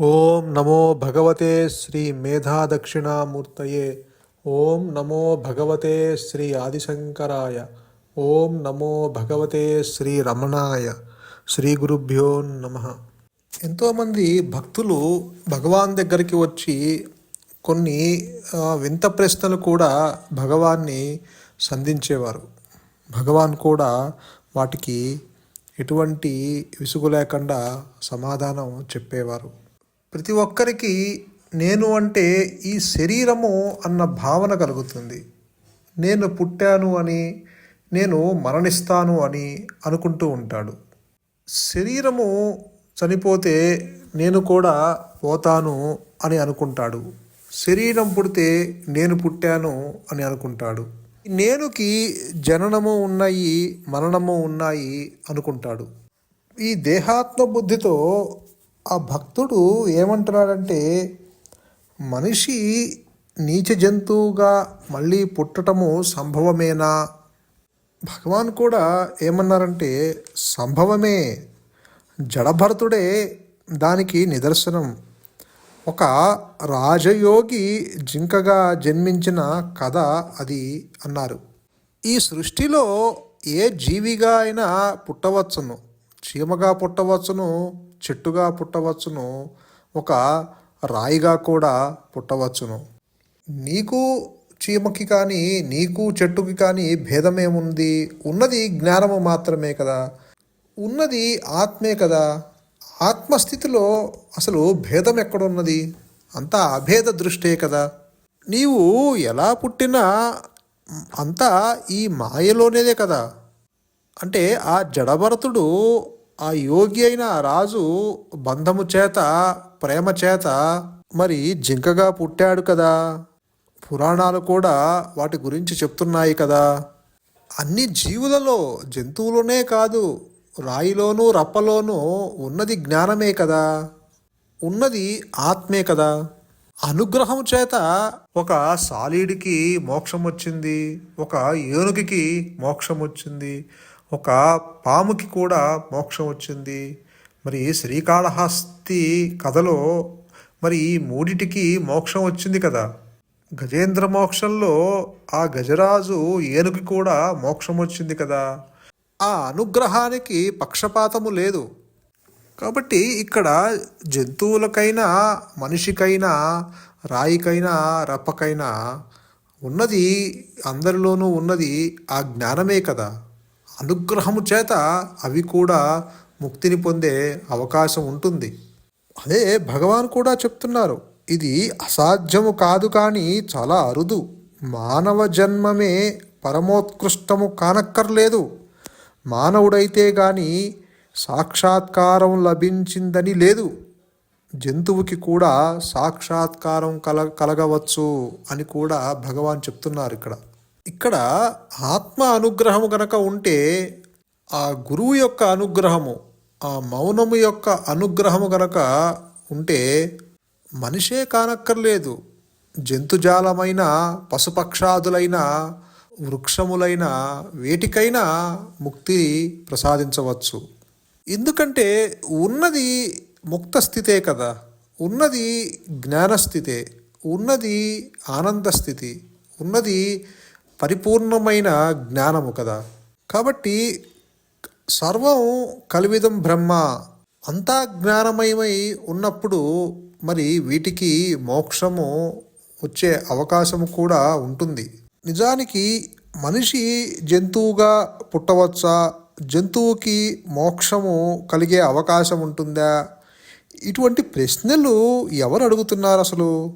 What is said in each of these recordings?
ఓం నమో భగవతే శ్రీ మేధాదక్షిణామూర్తయే. ఓం నమో భగవతే శ్రీ ఆదిశంకరాయ. ఓం నమో భగవతే శ్రీ రమణాయ. శ్రీ గురుభ్యో నమ. ఎంతోమంది భక్తులు భగవాన్ దగ్గరికి వచ్చి కొన్ని వింత ప్రశ్నలు కూడా భగవాన్ని సంధించేవారు. భగవాన్ కూడా వాటికి ఎటువంటి విసుగు లేకుండా సమాధానం చెప్పేవారు. ప్రతి ఒక్కరికి నేను అంటే ఈ శరీరము అన్న భావన కలుగుతుంది. నేను పుట్టాను అని నేను మరణిస్తాను అని అనుకుంటూ ఉంటాడు. శరీరము చనిపోతే నేను కూడా పోతాను అని అనుకుంటాడు. శరీరం పుడితే నేను పుట్టాను అని అనుకుంటాడు. నేనుకి జననము ఉన్నాయి మరణము ఉన్నాయి అనుకుంటాడు. ఈ దేహాత్మ బుద్ధితో ఆ భక్తుడు ఏమంటున్నాడంటే మనిషి నీచ జంతువుగా మళ్ళీ పుట్టటము సంభవమేనా? భగవాన్ కూడా ఏమన్నారంటే సంభవమే. జడభరతుడే దానికి నిదర్శనం. ఒక రాజయోగి జింకగా జన్మించిన కథ అది అన్నారు. ఈ సృష్టిలో ఏ జీవిగా అయినా పుట్టవచ్చును. చీమగా పుట్టవచ్చును. చెట్టుగా పుట్టవచ్చును ఒక రాయిగా కూడా పుట్టవచ్చును. నీకు చీమకి కానీ నీకు చెట్టుకి కానీ భేదమేముంది? ఉన్నది జ్ఞానము మాత్రమే కదా. ఉన్నది ఆత్మే కదా. ఆత్మస్థితిలో అసలు భేదం ఎక్కడున్నది అంతా అభేద దృష్టే కదా. నీవు ఎలా పుట్టినా అంతా ఈ మాయలోనేదే కదా. అంటే ఆ జడభరతుడు ఆ యోగి అయిన రాజు బంధము చేత ప్రేమ చేత మరి జింకగా పుట్టాడు కదా. పురాణాలు కూడా వాటి గురించి చెప్తున్నాయి కదా. అన్ని జీవులలో జంతువులోనే కాదు రాయిలోనూ రప్పలోనూ ఉన్నది జ్ఞానమే కదా. ఉన్నది ఆత్మే కదా. అనుగ్రహం చేత ఒక సాలీడికి మోక్షం వచ్చింది ఒక ఏనుగుకి మోక్షం వచ్చింది ఒక పాముకి కూడా మోక్షం వచ్చింది. మరి శ్రీకాళహస్తి కథలో మరి ఈ మూడిటికి మోక్షం వచ్చింది కదా. గజేంద్ర మోక్షంలో ఆ గజరాజు ఏనుగు కూడా మోక్షం వచ్చింది కదా. ఆ అనుగ్రహానికి పక్షపాతము లేదు. కాబట్టి ఇక్కడ జంతువులకైనా మనిషికైనా రాయికైనా రప్పకైనా ఉన్నది అందరిలోనూ ఉన్నది ఆ జ్ఞానమే కదా. అనుగ్రహము చేత అవి కూడా ముక్తిని పొందే అవకాశం ఉంటుంది. అదే భగవాన్ కూడా చెప్తున్నారు ఇది అసాధ్యము కాదు కానీ చాలా అరుదు. మానవ జన్మమే పరమోత్కృష్టము కానక్కర్లేదు. మానవుడైతే గాని సాక్షాత్కారం లభించిందని లేదు. జంతువుకి కూడా సాక్షాత్కారం కల కలగవచ్చు అని కూడా భగవాన్ చెప్తున్నారు ఇక్కడ. ఇక్కడ ఆత్మ అనుగ్రహము గనక ఉంటే ఆ గురువు యొక్క అనుగ్రహము ఆ మౌనము యొక్క అనుగ్రహము గనక ఉంటే మనిషే కానక్కర్లేదు. జంతుజాలమైన పశుపక్షాదులైన వృక్షములైన వేటికైనా ముక్తి ప్రసాదించవచ్చు. ఎందుకంటే ఉన్నది ముక్త స్థితే కదా. ఉన్నది జ్ఞానస్థితే ఉన్నది ఆనంద స్థితి. ఉన్నది పరిపూర్ణమైన జ్ఞానము కదా. కాబట్టి సర్వం కలివిదం బ్రహ్మ. అంతా జ్ఞానమయమై ఉన్నప్పుడు మరి వీటికి మోక్షము వచ్చే అవకాశము కూడా ఉంటుంది. నిజానికి మనిషి జంతువుగా పుట్టవచ్చా? జంతువుకి మోక్షము కలిగే అవకాశం ఉంటుందా? ఇటువంటి ప్రశ్నలు ఎవరు అడుగుతున్నారు అసలు?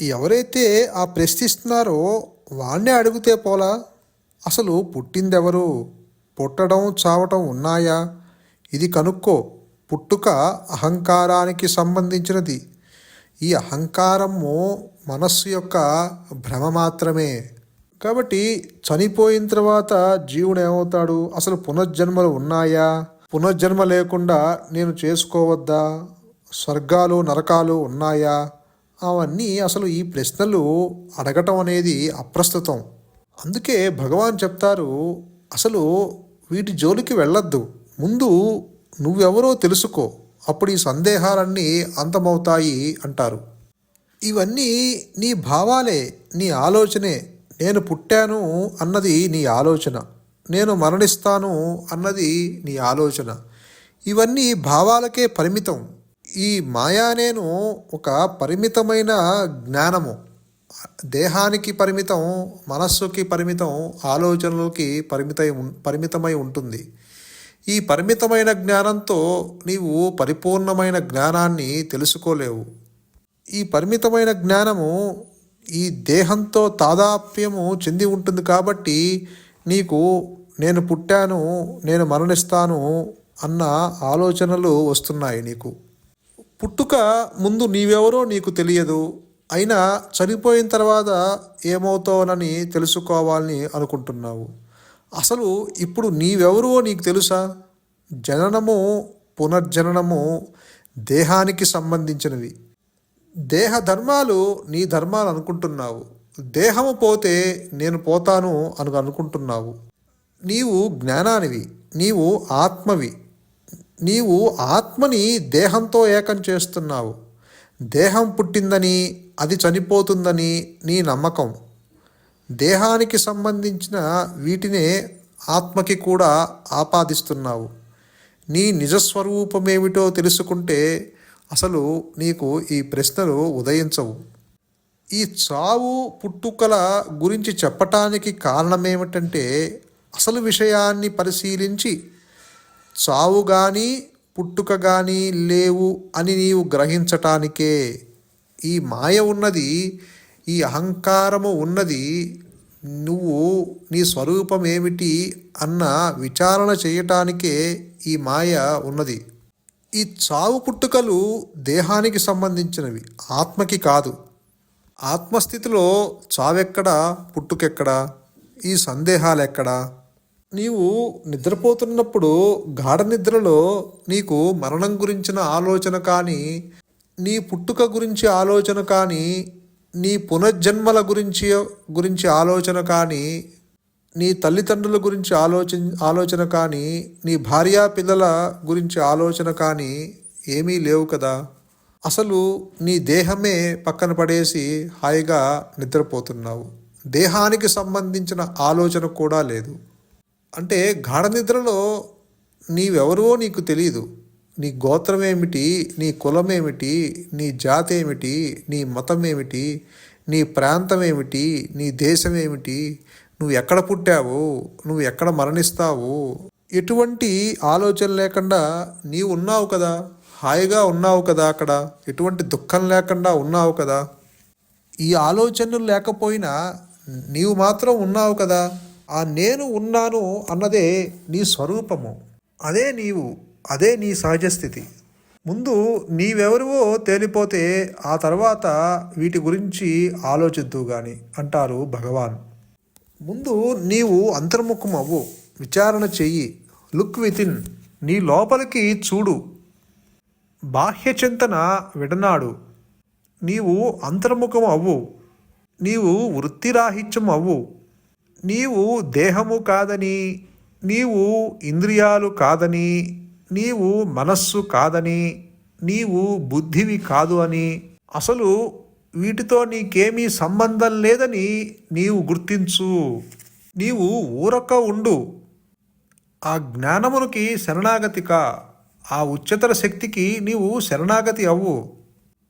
ఎవరైతే ఆ ప్రశ్నిస్తున్నారో వాణ్ణే అడిగితే పోలా? అసలు పుట్టిందెవరు? పుట్టడం చావటం ఉన్నాయా? ఇది కనుక్కో పుట్టుక అహంకారానికి సంబంధించినది. ఈ అహంకారము మనస్సు యొక్క భ్రమ మాత్రమే. కాబట్టి చనిపోయిన తర్వాత జీవుడు ఏమవుతాడు? అసలు పునర్జన్మలు ఉన్నాయా? పునర్జన్మ లేకుండా నేను చేసుకోవద్దా? స్వర్గాలు నరకాలు ఉన్నాయా? అవన్నీ అసలు ఈ ప్రశ్నలు అడగటం అనేది అప్రస్తుతం. అందుకే భగవాన్ చెప్తారు అసలు వీటి జోలికి వెళ్ళొద్దు. ముందు నువ్వెవరో తెలుసుకో అప్పుడు ఈ సందేహాలన్నీ అంతమవుతాయి అంటారు. ఇవన్నీ నీ భావాలే నీ ఆలోచనే. నేను పుట్టాను అన్నది నీ ఆలోచన. నేను మరణిస్తాను అన్నది నీ ఆలోచన. ఇవన్నీ భావాలకే పరిమితం. ఈ మాయా నేను ఒక పరిమితమైన జ్ఞానము. దేహానికి పరిమితం మనస్సుకి పరిమితం ఆలోచనలకి పరిమితై ఉం- పరిమితమై ఉంటుంది. ఈ పరిమితమైన జ్ఞానంతో నీవు పరిపూర్ణమైన జ్ఞానాన్ని తెలుసుకోలేవు. ఈ పరిమితమైన జ్ఞానము ఈ దేహంతో తాదాప్యము చెంది ఉంటుంది కాబట్టి నీకు నేను పుట్టాను నేను మరణిస్తాను అన్న ఆలోచనలు వస్తున్నాయి నీకు. పుట్టుక ముందు నీవెవరో నీకు తెలియదు. అయినా చనిపోయిన తర్వాత ఏమవుతావునని తెలుసుకోవాలని అనుకుంటున్నావు. అసలు ఇప్పుడు నీవెవరో నీకు తెలుసా? జననము పునర్జననము దేహానికి సంబంధించినవి. దేహ ధర్మాలు నీ ధర్మాలు అనుకుంటున్నావు. దేహము పోతే నేను పోతాను అని అనుకుంటున్నావు. నీవు జ్ఞానానివి. నీవు ఆత్మవి. నీవు ఆత్మని దేహంతో ఏకం చేస్తున్నావు. దేహం పుట్టిందని అది చనిపోతుందని నీ నమ్మకం. దేహానికి సంబంధించిన వీటినే ఆత్మకి కూడా ఆపాదిస్తున్నావు. నీ నిజస్వరూపమేమిటో తెలుసుకుంటే అసలు నీకు ఈ ప్రశ్నలు ఉదయించవు. ఈ చావు పుట్టుకల గురించి చెప్పటానికి కారణమేమిటంటే అసలు విషయాన్ని పరిశీలించి చావు కానీ పుట్టుక కానీ లేవు అని నీవు గ్రహించటానికే. ఈ మాయ ఉన్నది ఈ అహంకారము ఉన్నది నువ్వు నీ స్వరూపం ఏమిటి అన్న విచారణ చేయటానికే ఈ మాయ ఉన్నది. ఈ చావు పుట్టుకలు దేహానికి సంబంధించినవి ఆత్మకి కాదు. ఆత్మస్థితిలో చావెక్కడా పుట్టుకెక్కడా? ఈ సందేహాలు ఎక్కడా నీవు నిద్రపోతున్నప్పుడు గాఢ నిద్రలో నీకు మరణం గురించిన ఆలోచన కానీ నీ పుట్టుక గురించి ఆలోచన కానీ నీ పునర్జన్మల గురించి గురించి ఆలోచన కానీ నీ తల్లిదండ్రుల గురించి ఆలోచన ఆలోచన కానీ నీ భార్యా పిల్లల గురించి ఆలోచన కానీ ఏమీ లేవు కదా. అసలు నీ దేహమే పక్కన పడేసి హాయిగా నిద్రపోతున్నావు. దేహానికి సంబంధించిన ఆలోచన కూడా లేదు. అంటే గాఢ నిద్రలో నీవెవరో నీకు తెలియదు నీ గోత్రం ఏమిటి నీ కులం ఏమిటి నీ జాతి ఏమిటి నీ మతం ఏమిటి నీ ప్రాంతం ఏమిటి నీ దేశం ఏమిటి నువ్వు ఎక్కడ పుట్టావు? నువ్వు ఎక్కడ మరణిస్తావు? ఎటువంటి ఆలోచన లేకుండా నీవు ఉన్నావు కదా? హాయిగా ఉన్నావు కదా అక్కడ? ఎటువంటి దుఃఖం లేకుండా ఉన్నావు కదా? ఈ ఆలోచనలు లేకపోయినా నీవు మాత్రం ఉన్నావు కదా? ఆ నేను ఉన్నాను అన్నదే నీ స్వరూపము. అదే నీవు అదే నీ సహజ స్థితి ముందు నీవెవరివో తేలిపోతే ఆ తర్వాత వీటి గురించి ఆలోచిద్దు గాని అంటారు భగవాన్. ముందు నీవు అంతర్ముఖం అవ్వు విచారణ చెయ్యి లుక్ వితిన్ నీ లోపలికి చూడు. బాహ్య చింతన విడనాడు. నీవు అంతర్ముఖం అవ్వు నీవు వృత్తిరాహిత్యం అవ్వు నీవు దేహము కాదని నీవు ఇంద్రియాలు కాదని నీవు మనస్సు కాదని నీవు బుద్ధివి కాదు అని అసలు వీటితో నీకేమీ సంబంధం లేదని నీవు గుర్తించు. నీవు ఊరక ఉండు. ఆ జ్ఞానమునికి శరణాగతిక ఆ ఉచ్చతర శక్తికి నీవు శరణాగతి అవ్వు.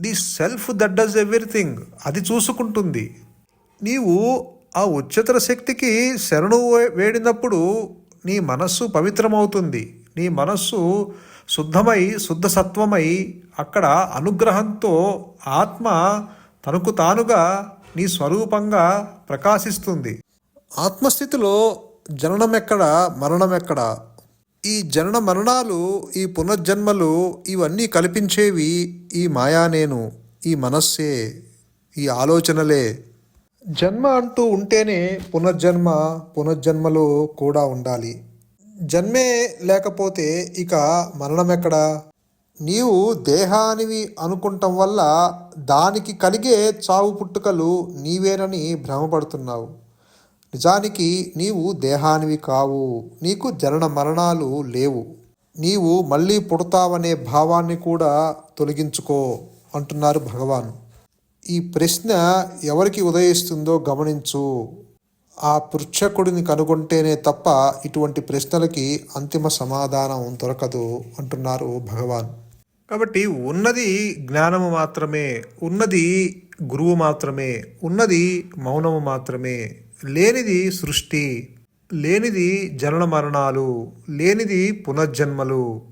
The self that does everything అది చూసుకుంటుంది. నీవు ఆ ఉచ్చతర శక్తికి శరణు వేడినప్పుడు నీ మనస్సు పవిత్రమవుతుంది. నీ మనస్సు శుద్ధమై శుద్ధ సత్వమై అక్కడ అనుగ్రహంతో ఆత్మ తనకు తానుగా నీ స్వరూపంగా ప్రకాశిస్తుంది. ఆత్మస్థితిలో జననం ఎక్కడ మరణం ఎక్కడ ఈ జనన మరణాలు ఈ పునర్జన్మలు ఇవన్నీ కల్పించేవి ఈ మాయా నేను ఈ మనస్సే ఈ ఆలోచనలే. జన్మ అంటూ ఉంటేనే పునర్జన్మ పునర్జన్మలు కూడా ఉండాలి. జన్మే లేకపోతే ఇక మరణం ఎక్కడా నీవు దేహానివి అనుకుంటం వల్ల దానికి కలిగే చావు పుట్టుకలు నీవేనని భ్రమపడుతున్నావు. నిజానికి నీవు దేహానివి కావు. నీకు జనన మరణాలు లేవు. నీవు మళ్ళీ పుడతావనే భావాన్ని కూడా తొలగించుకో అంటున్నారు భగవాన్. ఈ ప్రశ్న ఎవరికి ఉదయిస్తుందో గమనించు. ఆ పృచ్ఛకుడిని కనుగొంటేనే తప్ప ఇటువంటి ప్రశ్నలకి అంతిమ సమాధానం దొరకదు అంటున్నారు భగవాన్. కాబట్టి ఉన్నది జ్ఞానము మాత్రమే ఉన్నది గురువు మాత్రమే ఉన్నది మౌనము మాత్రమే లేనిది సృష్టి లేనిది జనన మరణాలు లేనిది పునర్జన్మలు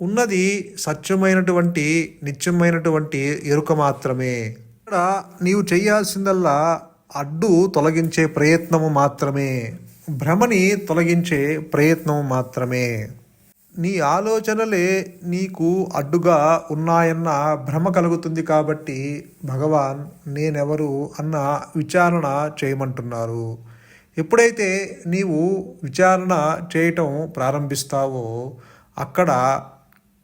ఉన్నది సత్యమైనటువంటి నిత్యమైనటువంటి ఎరుక మాత్రమే. ఇక్కడ నీవు చేయాల్సిందల్లా అడ్డు తొలగించే ప్రయత్నము మాత్రమే. భ్రమని తొలగించే ప్రయత్నము మాత్రమే. నీ ఆలోచనలే నీకు అడ్డుగా ఉన్నాయన్న భ్రమ కలుగుతుంది కాబట్టి భగవాన్ నేనెవరు అన్న విచారణ చేయమంటున్నారు. ఎప్పుడైతే నీవు విచారణ చేయటం ప్రారంభిస్తావో అక్కడ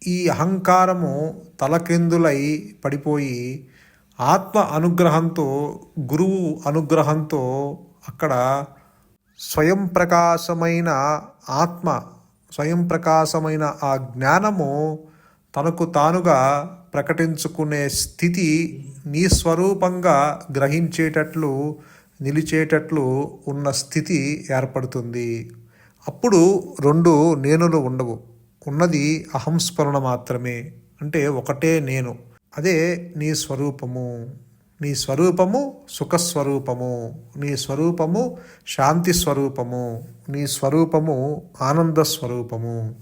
ఈ అహంకారము తలకిందులై పడిపోయి ఆత్మ అనుగ్రహంతో గురువు అనుగ్రహంతో అక్కడ స్వయం ప్రకాశమైన ఆత్మ స్వయం ప్రకాశమైన ఆ జ్ఞానము తనకు తానుగా ప్రకటించుకునే స్థితి నీ స్వరూపంగా గ్రహించేటట్లు నిలిచేటట్లు ఉన్న స్థితి ఏర్పడుతుంది. అప్పుడు రెండు నేనులు ఉండవు. ఉన్నది అహంస్మరణ మాత్రమే. అంటే ఒకటే నేను. అదే నీ స్వరూపము. నీ స్వరూపము సుఖస్వరూపము. నీ స్వరూపము శాంతి స్వరూపము. నీ స్వరూపము ఆనంద స్వరూపము.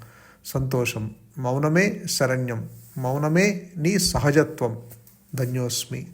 సంతోషం. మౌనమే శరణ్యం. మౌనమే నీ సహజత్వం. ధన్యోస్మి.